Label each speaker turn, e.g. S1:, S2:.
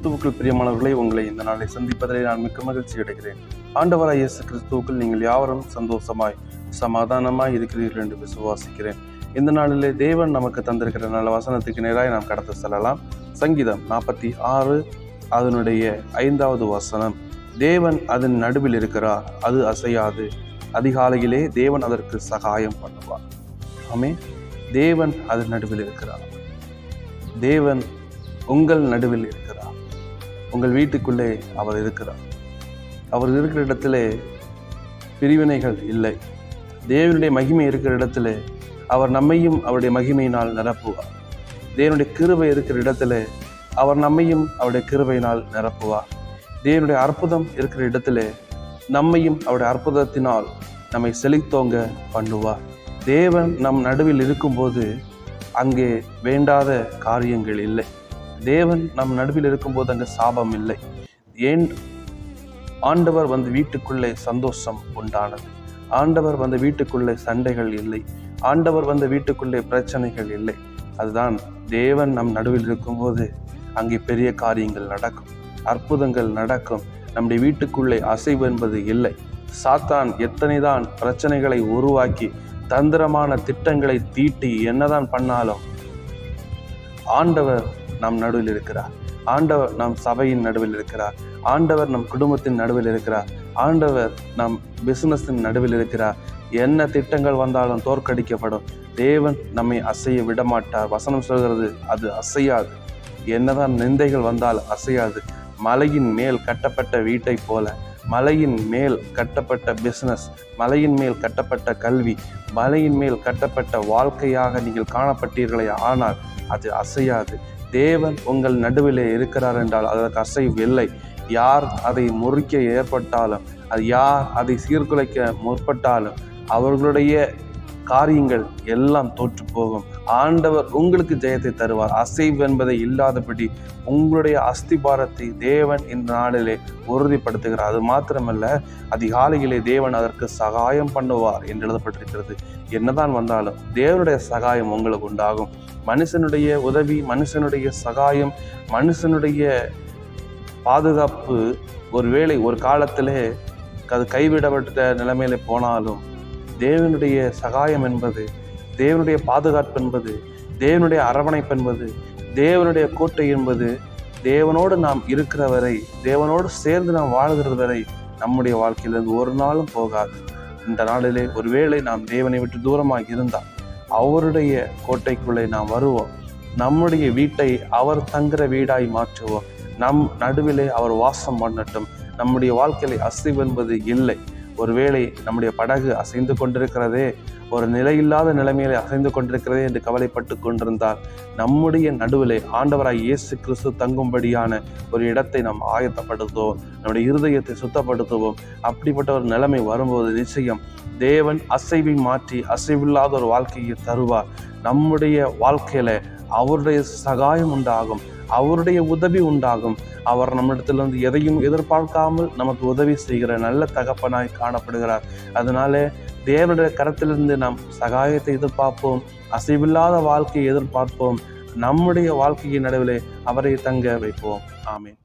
S1: கிறிஸ்துவுக்குள் பிரியமானவர்களை உங்களை இந்த நாளை சந்திப்பதிலே நான் மிக்க மகிழ்ச்சி அடைகிறேன். ஆண்டவராய் இயேசு கிறிஸ்துவுக்குள் நீங்கள் யாவரும் சந்தோஷமாய் சமாதானமாய் இருக்கிறீர்கள் என்று விசுவாசிக்கிறேன். இந்த நாளிலே தேவன் நமக்கு தந்திருக்கிற நல்ல வசனத்துக்கு நேராக நாம் கடத்த செல்லலாம். சங்கீதம் நாற்பத்தி ஆறு அதனுடைய ஐந்தாவது வசனம். தேவன் அதன் நடுவில் இருக்கிறார் அது அசையாது. அதிகாலையிலே தேவன் அதற்கு சகாயம் பண்ணுவார். ஆமே தேவன் அதன் நடுவில் இருக்கிறார். தேவன் உங்கள் நடுவில் இருக்கிறார். உங்கள் வீட்டுக்குள்ளே அவர் இருக்கிறார். அவர் இருக்கிற இடத்திலே பிரிவினைகள் இல்லை. தேவனுடைய மகிமை இருக்கிற இடத்துல அவர் நம்மையும் அவருடைய மகிமையினால் நிரப்புவார். தேவனுடைய கிருவை இருக்கிற இடத்துல அவர் நம்மையும் அவருடைய கிருவையினால் நிரப்புவார். தேவனுடைய அற்புதம் இருக்கிற இடத்துல நம்மையும் அவருடைய அற்புதத்தினால் நம்மை செழித்தோங்க பண்ணுவார். தேவன் நம் நடுவில் இருக்கும்போது அங்கே வேண்டாத காரியங்கள் இல்லை. தேவன் நம் நடுவில் இருக்கும்போது அங்கே சாபம் இல்லை. ஏன்? ஆண்டவர் வந்து வீட்டுக்குள்ளே சந்தோஷம் உண்டானது. ஆண்டவர் வந்து வீட்டுக்குள்ளே சண்டைகள் இல்லை. ஆண்டவர் வந்து வீட்டுக்குள்ளே பிரச்சனைகள் இல்லை. அதுதான் தேவன் நம் நடுவில் இருக்கும்போது அங்கே பெரிய காரியங்கள் நடக்கும். அற்புதங்கள் நடக்கும். நம்முடைய வீட்டுக்குள்ளே அசைவு என்பது இல்லை. சாத்தான் எத்தனைதான் பிரச்சனைகளை உருவாக்கி தந்திரமான திட்டங்களை தீட்டி என்னதான் பண்ணாலும் ஆண்டவர் நம் நடுவில் இருக்கிறார். ஆண்டவர் நம் சபையின் நடுவில் இருக்கிறார். ஆண்டவர் நம் குடும்பத்தின் நடுவில் இருக்கிறார். ஆண்டவர் நம் பிசினஸின் நடுவில் இருக்கிறார். என்ன திட்டங்கள் வந்தாலும் தோற்கடிக்கப்படும். தேவன் நம்மை அசைய விடமாட்டார். வசனம் சொல்கிறது அது அசையாது. என்னதான் நிந்தைகள் வந்தால் அசையாது. மலையின் மேல் கட்டப்பட்ட வீட்டை போல மலையின் மேல் கட்டப்பட்ட பிஸ்னஸ் மலையின் மேல் கட்டப்பட்ட கல்வி மலையின் மேல் கட்டப்பட்ட வாழ்க்கையாக நீங்கள் காணப்பட்டீர்களே ஆனால் அது அசையாது. தேவன் உங்கள் நடுவிலே இருக்கிறார் என்றால் அதற்கு அசைவு இல்லை. யார் அதை முறிக்க ஏற்பட்டாலும் அது யார் அதை சீர்குலைக்க முற்பட்டாலும் அவர்களுடைய காரியங்கள் எல்லாம் தோற்று போகும். ஆண்டவர் உங்களுக்கு ஜெயத்தை தருவார். அசைவு என்பதை இல்லாதபடி உங்களுடைய அஸ்திபாரத்தை தேவன் இந்த நாளிலே உறுதிப்படுத்துகிறார். அது மாத்திரமல்ல அதிகாலையிலே தேவன் அதற்கு சகாயம் பண்ணுவார் என்று எழுதப்பட்டிருக்கிறது. என்னதான் வந்தாலும் தேவனுடைய சகாயம் உங்களுக்கு உண்டாகும். மனுஷனுடைய உதவி மனுஷனுடைய சகாயம் மனுஷனுடைய பாதுகாப்பு ஒருவேளை ஒரு காலத்திலே அது கைவிடப்பட்ட நிலைமையில போனாலும் தேவனுடைய சகாயம் என்பது தேவனுடைய பாதுகாப்பு என்பது தேவனுடைய அரவணைப்பு என்பது தேவனுடைய கோட்டை என்பது தேவனோடு நாம் இருக்கிற வரை தேவனோடு சேர்ந்து நாம் வாழ்கிறது வரை நம்முடைய வாழ்க்கையிலிருந்து ஒரு நாளும் போகாது. இந்த நாளிலே ஒருவேளை நாம் தேவனை விட்டு தூரமாக இருந்தால் அவருடைய கோட்டைக்குள்ளே நாம் வருவோம். நம்முடைய வீட்டை அவர் தங்குற வீடாய் மாற்றுவோம். நம் நடுவிலே அவர் வாசம் பண்ணட்டும். நம்முடைய வாழ்க்கையில அசைவு என்பது இல்லை. ஒருவேளை நம்முடைய படகு அசைந்து கொண்டிருக்கிறதே ஒரு நிலையில்லாத நிலைமையிலே அசைந்து கொண்டிருக்கிறதே என்று கவலைப்பட்டு கொண்டிருந்தால் நம்முடைய நடுவிலே ஆண்டவராய் இயேசு கிறிஸ்து தங்கும்படியான ஒரு இடத்தை நாம் ஆயத்தப்படுத்துவோம் நம்முடைய இருதயத்தை சுத்தப்படுத்துவோம். அப்படிப்பட்ட ஒரு நிலைமை வரும்போது நிச்சயம் தேவன் அசைவை மாற்றி அசைவில்லாத ஒரு வாழ்க்கையை தருவார். நம்முடைய வாழ்க்கையில அவருடைய சகாயம் உண்டாகும். அவருடைய உதவி உண்டாகும். அவர் நம்மிடத்திலிருந்து எதையும் எதிர்பார்க்காமல் நமக்கு உதவி செய்கிற நல்ல தகப்பனாய் காணப்படுகிறார். அதனால தேவனுடைய கரத்திலிருந்து நாம் சகாயத்தை எதிர்பார்ப்போம். அசைவில்லாத வாழ்க்கையை எதிர்பார்ப்போம். நம்முடைய வாழ்க்கையின் நடுவிலே அவரை தங்க வைப்போம். ஆமீன்.